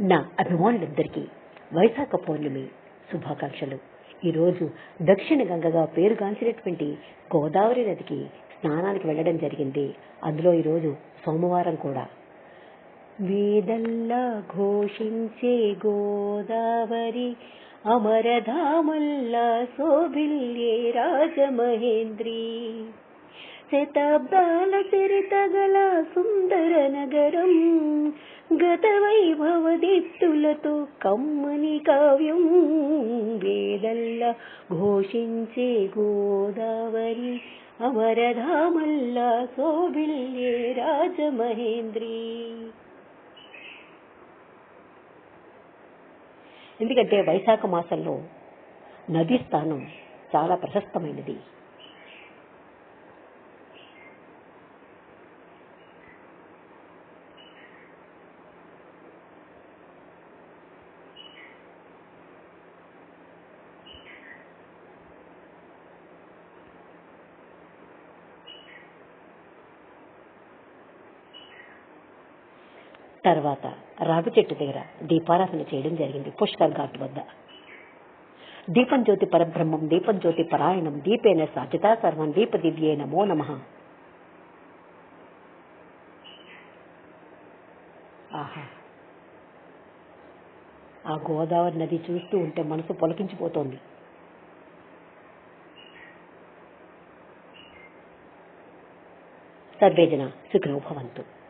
నా అభిమానులందరికీ వైశాఖ పౌర్ణమి శుభాకాంక్షలు. ఈరోజు దక్షిణ గంగగా పేరుగాంచినటువంటి గోదావరి నదికి స్నానానికి వెళ్ళడం జరిగింది. అందులో ఈరోజు సోమవారం కూడా. వేదల్లా ఘోషించే గోదావరి అమరధామల్లా శోభిల్యే రాజమహేంద్రి. శతాబ్దాల చరితగల సుందర నగరం గత వైభవదిత్తులతో కమ్మని కావ్యం వేదల్లా ఘోషించే గోదావరి అమరధామల్లా శోభిల్యే రాజమహేంద్రి. ఎందుకంటే వైశాఖ మాసంలో నదీ స్థానం చాలా ప్రశస్తమైనది. తర్వాత రావి చెట్టు దగ్గర దీపారాధన చేయడం జరిగింది. పుష్కర్ ఘాట్ వద్ద. దీపం జ్యోతి పరబ్రహ్మం దీపం జ్యోతి పరాయణం దీపేన సాధ్యతా సర్వం దీప దివ్యే నమో నమ. ఆహా. ఆ గోదావరి నది చూస్తూ ఉంటే మనసు పొలకించిపోతోంది. సర్వేజన సుఖినో భవంతు.